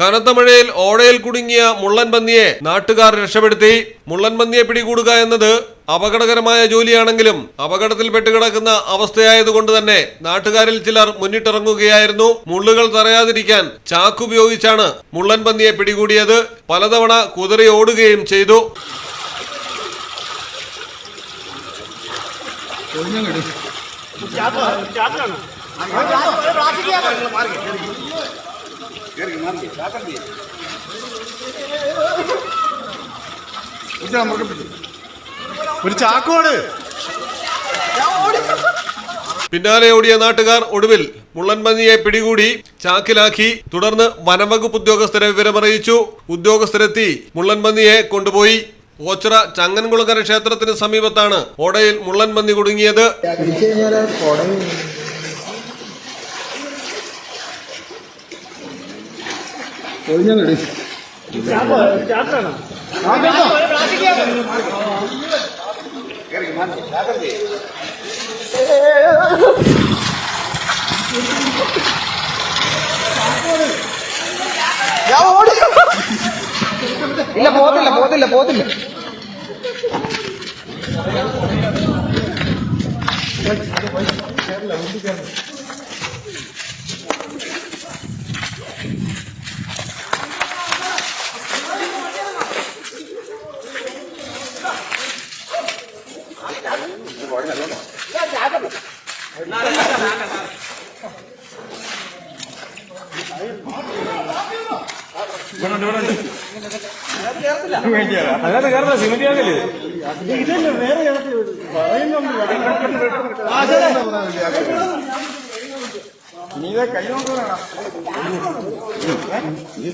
കനത്ത മഴയിൽ ഓടയിൽ കുടുങ്ങിയ മുള്ളൻ പന്നിയെ നാട്ടുകാർ രക്ഷപ്പെടുത്തി. മുള്ളൻ പന്നിയെ പിടികൂടുക എന്നത് അപകടകരമായ ജോലിയാണെങ്കിലും അപകടത്തിൽപ്പെട്ട് കിടക്കുന്ന അവസ്ഥയായതുകൊണ്ട് തന്നെ നാട്ടുകാരിൽ ചിലർ മുന്നിട്ടിറങ്ങുകയായിരുന്നു. മുള്ളുകൾ തറയാതിരിക്കാൻ ചാക്കുപയോഗിച്ചാണ് മുള്ളൻ പന്നിയെ പിടികൂടിയത്. പലതവണ കുതിറി ഓടുകയും ചെയ്തു. ഒരു ചാക്കോട്. പിന്നാലെ ഓടിയ നാട്ടുകാർ ഒടുവിൽ മുള്ളൻമഞ്ഞിയെ പിടികൂടി ചാക്കിലാക്കി തുടർന്ന് വനംവകുപ്പ് ഉദ്യോഗസ്ഥരെ വിവരമറിയിച്ചു. ഉദ്യോഗസ്ഥരെത്തി മുള്ളൻമഞ്ഞിയെ കൊണ്ടുപോയി. ഓച്ചിറ ചങ്ങൻകുളങ്ങര ക്ഷേത്രത്തിന് സമീപത്താണ് ഓടയിൽ മുള്ളൻപന്നി കുടുങ്ങിയത്. ഒഴിഞ്ഞങ്ങട്. ഇല്ല പോത്തില്ല പോത്തില്ല പോത്തില്ല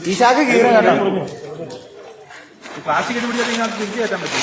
ഈ ശാഖ കീറ പ്ലാസ്റ്റിക് പിടിച്ചാൽ ഇതിനകത്ത് തിരിച്ചു കയറ്റാൻ പറ്റും.